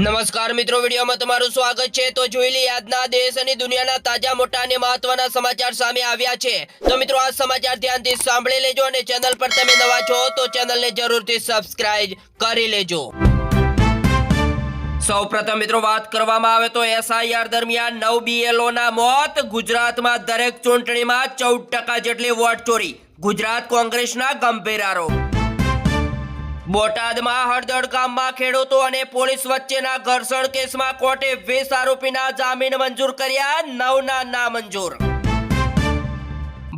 નમસ્કાર મિત્રો, વિડીયોમાં તમારું સ્વાગત છે. તો જોઈ લઈએ, આજના દેશ અને દુનિયાના તાજા, મોટા અને મહત્વના સમાચાર સામે આવ્યા છે. તો મિત્રો, આ સમાચાર ધ્યાનથી સાંભળી લેજો અને ચેનલ પર તમે નવા છો, તો ચેનલને જરૂરથી સબસ્ક્રાઇબ કરી લેજો. સૌપ્રથમ મિત્રો, વાત કરવામાં આવે તો એસઆઈઆર દરમિયાન નવ બીએલઓ ના મોત, ગુજરાતમાં દરેક ચૂંટણીમાં ચૌદ ટકા જેટલી વોટ ચોરી. ગુજરાત કોંગ્રેસના ગંભીર આરોપ. બોટાદમાં હળદળ ગામમાં ખેડૂતો અને પોલીસ વચ્ચેના ઘર્ષણ કેસમાં કોર્ટે વીસ આરોપીના જામીન મંજૂર કર્યા, નવના નામંજૂર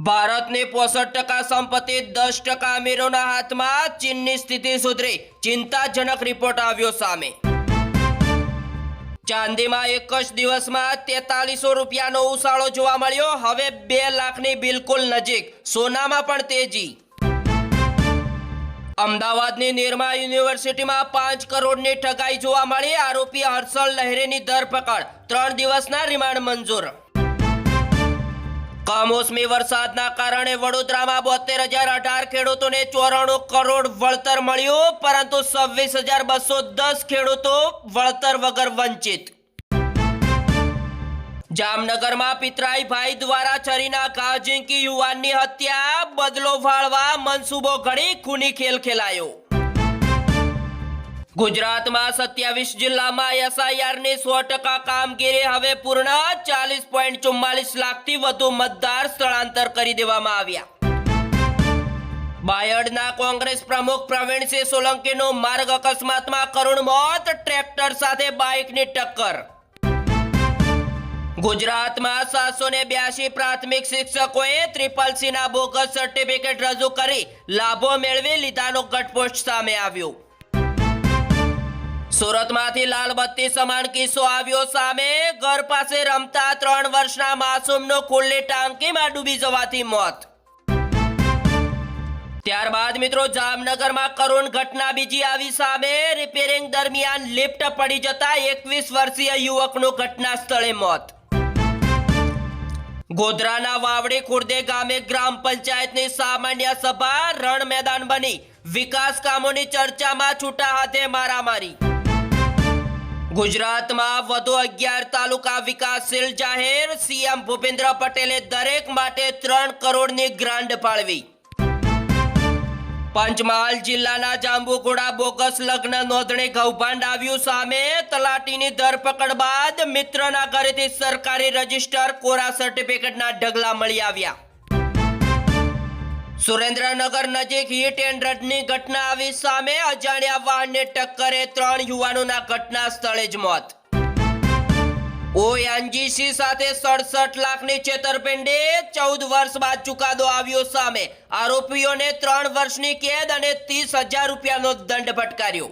ભારતની પોસઠ ટકા સંપત્તિ, દસ ટકા અમીરોના હાથમાં ચીનની સ્થિતિ સુધરી. ચિંતાજનક રિપોર્ટ આવ્યો સામે. ચાંદીમાં એક જ દિવસમાં તેતાલીસો રૂપિયાનો ઉછાળો જોવા મળ્યો. હવે બે લાખની બિલકુલ નજીક. સોનામાં પણ તેજી. અમદાવાદની નિરમા યુનિવર્સિટીમાં પાંચ કરોડની ઠગાઈ જોવા મળી. આરોપી હર્ષલ લહેરેની ધરપકડ. ત્રણ દિવસના રિમાન્ડ મંજૂર. કમોસમી વરસાદના કારણે વડોદરામાં બોતેર હજાર અઢાર ખેડૂતોને ચોરાણું કરોડ વળતર મળ્યું, પરંતુ છવ્વીસ હજાર બસો દસ ખેડૂતો વળતર વગર વંચિત. જામનગરમાં પિતરાઈ ભાઈ દ્વારા છરીના ઘા ઝીંકી યુવાનની હત્યા, બદલો ફાળવા, મનસૂબો ઘડી ખૂની ખેલ ખેલાયો. ગુજરાતમાં સત્યાવીસ જિલ્લામાં એસઆઈઆરની સો ટકા કામગીરી હવે પૂર્ણ, ચાલીસ પોઈન્ટ ચુમ્માલીસ લાખથી વધુ મતદાર સ્થળાંતર કરી દેવામાં આવ્યા. બાયડના કોંગ્રેસ પ્રમુખ પ્રવીણસિંહ સોલંકીનું માર્ગ અકસ્માતમાં કરુણ મોત, ટ્રેક્ટર સાથે બાઇકની ટક્કર. ગુજરાતમાં સાતસો ને બ્યાસી પ્રાથમિક શિક્ષકોએ ત્રિપલ સી ના બોગસ સર્ટિફિકેટ રજૂ કરી લાભો મેળવી લીધાનો ઘટપોસ્ટ સામે આવ્યો. સુરતમાંથી લાલબત્તી સમાન કિસ્સો આવ્યો સામે ઘર પાસે રમતા ત્રણ વર્ષના માસૂમનો ખુલ્લી ટાંકીમાં ડૂબી જવાથી મોત. ત્યારબાદ મિત્રો જામનગરમાં કરુણ ઘટના બીજી આવી સામે રિપેરિંગ દરમિયાન લિફ્ટ પડી જતા એકવીસ વર્ષીય યુવકનું ઘટના સ્થળે મોત. ગોધરાના વાવડી ખુર્દે ગામે ગ્રામ પંચાયતની સામાન્ય સભા રણ મેદાન બની. વિકાસ કામોની ચર્ચામાં છૂટા હાથે મારામારી. ગુજરાતમાં વધુ અગિયાર તાલુકા વિકાસશીલ જાહેર, સીએમ ભૂપેન્દ્ર પટેલે દરેક માટે ત્રણ કરોડની ગ્રાન્ટ ફાળવી. પંચમહાલ જિલ્લાના જાંબુઘોડા બોગસ લગ્ન નોંધણી કૌભાંડ આવ્યું સામે તલાટીની ધરપકડ બાદ મિત્રના ઘરેથી સરકારી રજિસ્ટર કોરા સર્ટિફિકેટના ઢગલા મળી આવ્યા. સુરેન્દ્રનગર નજીક હિટ એન્ડ રનની ઘટના આવી સામે અજાણ્યા વાહનને ટક્કરે ત્રણ યુવાનોના ઘટના સ્થળે જ મોત. ઓએનજીસી સાથે સડસઠ લાખની છેતરપિંડી, ચૌદ વર્ષ બાદ ચુકાદો આવ્યો સામે. આરોપીઓને ત્રણ વર્ષની કેદ અને ત્રીસ હજાર રૂપિયાનો દંડ ફટકાર્યો.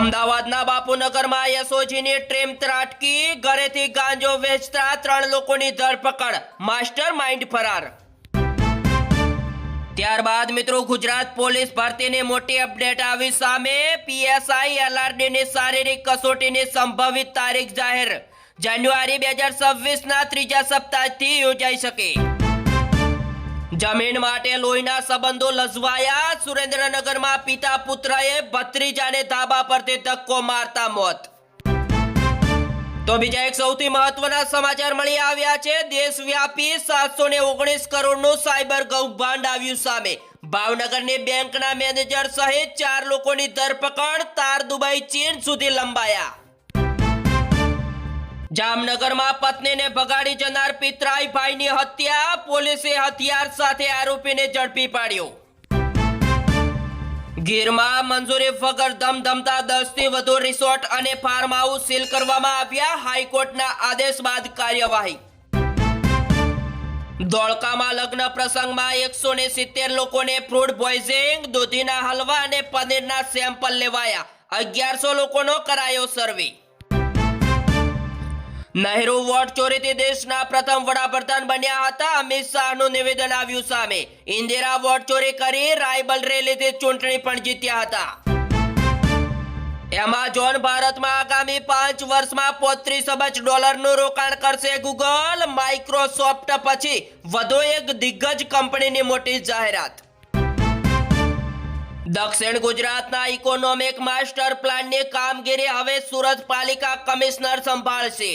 અમદાવાદના બાપુનગરમાં એસઓજીની ટ્રેમ ત્રાટકી, ઘરેથી ગાંજો વેચતા ત્રણ લોકોની ધરપકડ. માસ્ટર માઇન્ડ ફરાર. ત્યારબાદ મિત્રો ગુજરાત પોલીસ ભરતીની મોટી અપડેટ આવી સામે પીએસઆઈ એલઆરડીની શારીરિક કસોટીની સંભવિત તારીખ જાહેર. જાન્યુઆરી બે હજાર છવ્વીસના ત્રીજા સપ્તાહથી યોજાઈ શકે. જમીન માટે લોહીના સંબંધો લજવાયા. સુરેન્દ્રનગરમાં પિતા પુત્રએ ભત્રીજાને ધાબા પરથી ધક્કો મારતા મોત. તો બીજા એક સૌથી મહત્વના સમાચાર મળી આવ્યા છે. દેશવ્યાપી સાતસો ને ઓગણીસ કરોડનું સાયબર કૌભાંડ આવ્યું સામે. ભાવનગરની બેંકના મેનેજર સહિત ચાર લોકોની ધરપકડ તાર દુબઈ, ચીન સુધી લંબાયા. જામનગરમાં પત્નીને ભગાડી જનાર પિતરાઈ ભાઈની હત્યા, પોલીસે હથિયાર સાથે આરોપીને ઝડપી પાડ્યો. ગીરમાં મંજૂરી વગર ધમધમતા દસથી વધુ રિસોર્ટ અને ફાર્મ હાઉસ સીલ કરવામાં આવ્યા. હાઈકોર્ટના આદેશ બાદ કાર્યવાહી. ધોળકામાં લગ્ન પ્રસંગમાં એકસો ને સિત્તેર લોકોને ફ્રૂડ પોઈઝિંગ, દૂધીના હલવા અને પનીરના સેમ્પલ લેવાયા. અગિયારસો લોકોનો કરાયો સર્વે. નહેરુ વોટ ચોરીથી દેશના પ્રથમ વડાપ્રધાન બન્યા હતા. અમિત શાહનું નિવેદન આવ્યું સામે. ઇન્દિરા વોટ ચોરી કરી રાયબલ રેલીથી ચૂંટણી પણ જીત્યા હતા. એમાઝોન ભારતમાં આગામી પાંચ વર્ષમાં પોત્રીસ અબજ ડોલરનું રોકાણ કરશે ગૂગલ માઇક્રોસોફ્ટ પછી વધુ એક દિગ્ગજ કંપનીની મોટી જાહેરાત. દક્ષિણ ગુજરાતના ઇકોનોમિક માસ્ટર પ્લાનની કામગીરી હવે સુરત પાલિકા કમિશનર સંભાળશે.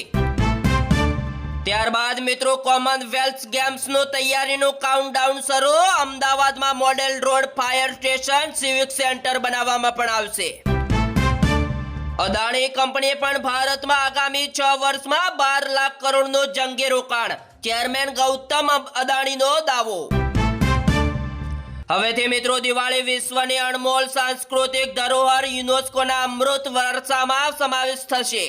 ત્યારબાદ મિત્રો કોમનવેલ્થ ગેમ્સનું તૈયારીનું કાઉન્ટડાઉન શરૂ. અમદાવાદમાં model road fire station civic centre બનાવવામાં પણ આવશે. અદાણી કંપનીએ પણ ભારતમાં આગામી છ વર્ષમાં બાર લાખ કરોડનું જંગી રોકાણ. ચેરમેન ગૌતમ અદાણીનો દાવો. હવેથી મિત્રો દિવાળી વિશ્વની અણમોલ સાંસ્કૃતિક ધરોહર યુનેસ્કોના અમૃત વર્ષામાં સમાવેશ થશે.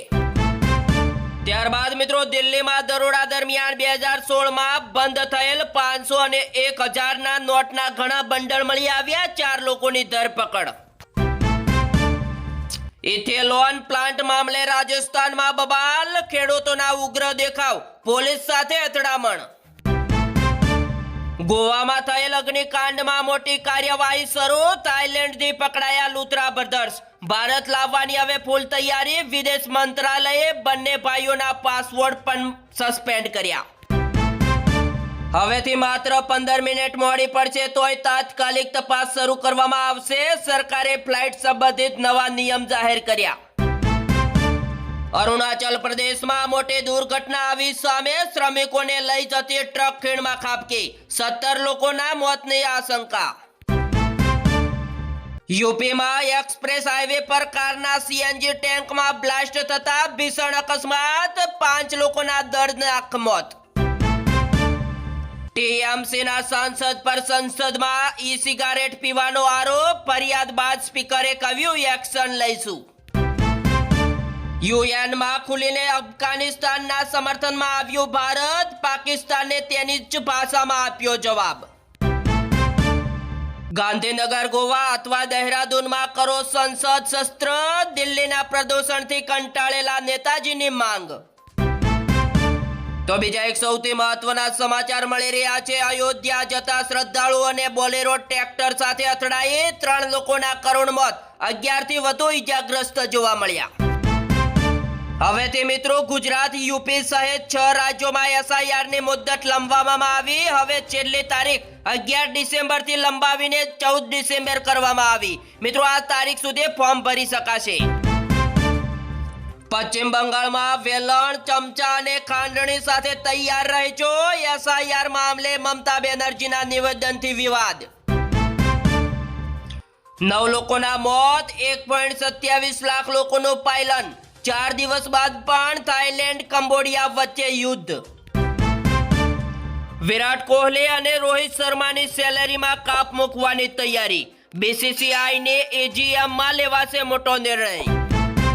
ત્યારબાદ મિત્રો દિલ્હીમાં દરોડા દરમિયાન બે હજાર સોળમાં બંધ થયેલ પાંચસો અને એક હજારના નોટના ઘણા બંડલ મળી આવ્યા ચાર લોકોની ધરપકડ. ઇથેલોન પ્લાન્ટ મામલે રાજસ્થાનમાં બબાલ, ખેડૂતોના ઉગ્ર દેખાવ, પોલીસ સાથે અથડામણ. ગોવામાં થયેલ અગ્નિકાંડમાં મોટી કાર્યવાહી શરૂ. થાઇલેન્ડથી પકડાયા લૂતરા બ્રધર્સ. ભારત લાવવાની હવે ફૂલ તૈયારી. વિદેશ મંત્રાલયે બંને ભાઈઓના પાસવર્ડ પણ સસ્પેન્ડ કર્યા. હવેથી માત્ર પંદર મિનિટ મોડી પડશે તોય તાત્કાલિક તપાસ શરૂ કરવામાં આવશે. સરકારે ફ્લાઇટ સંબંધિત નવા નિયમ જાહેર કર્યા. અરુણાચલ પ્રદેશમાં મોટી દુર્ઘટના આવી સામે શ્રમિકોને લઈ જતી ટ્રક ખીણમાં ખાબકી. સત્તર લોકોના મોતની આશંકા. યુપીમાં એક્સપ્રેસ હાઈવે પર કારના સીએનજી ટેન્કમાં બ્લાસ્ટ થતા ભીષણ અકસ્માત, પાંચ લોકોના દર્દનાક મોત ટીએમસીના સાંસદ પર સંસદમાં ઈ સિગારેટ પીવાનો આરોપ, ફરિયાદ બાદ સ્પીકરે કહ્યું એક્શન લઈશું. યુએનમાં ખુલીને અફઘાનિસ્તાનના સમર્થનમાં આવ્યું ભારત. પાકિસ્તાનને તેની જ ભાષામાં આપ્યો જવાબ. ગાંધીનગર, ગોવા અથવા દહેરાદૂનમાં કરો સંસદ શસ્ત્ર. દિલ્હીના પ્રદૂષણથી કંટાળેલા નેતાજીની માંગ. તો બીજા એક સૌથી મહત્વના સમાચાર મળી રહ્યા છે. અયોધ્યા જતા શ્રદ્ધાળુઓને બોલેરો ટ્રેક્ટર સાથે અથડાઈ. ત્રણ લોકોના કરુણ મોત. અગિયારથી વધુ ઈજાગ્રસ્ત જોવા મળ્યા. હવેથી મિત્રો ગુજરાત યુપી સહિત છ રાજ્યોમાં એસઆઈઆરની મુદ્દત લંબાવવામાં આવી. હવે છેલ્લી તારીખ અગિયાર ડિસેમ્બરથી લંબાવીને ચૌદ ડિસેમ્બર કરવામાં આવી. મિત્રો, આ તારીખ સુધી ફોર્મ ભરી શકાશે. પશ્ચિમ બંગાળમાં વેલણ, ચમચા અને ખાંડણી સાથે તૈયાર રહેજો. એસઆઈઆર મામલે મમતા બેનર્જીના નિવેદનથી વિવાદ. નવ લોકોના મોત, એક પોઈન્ટ સત્યાવીસ લાખ લોકોનું પાયલન. ચાર દિવસ બાદ પણ થાઈલેન્ડ કંબોડિયા વચ્ચે યુદ્ધ. વિરાટ કોહલી અને રોહિત શર્માની સેલેરીમાં કાપ મૂકવાની તૈયારી. બીસીસીઆઈને એજીએમમાં લેવાશે મોટો નિર્ણય.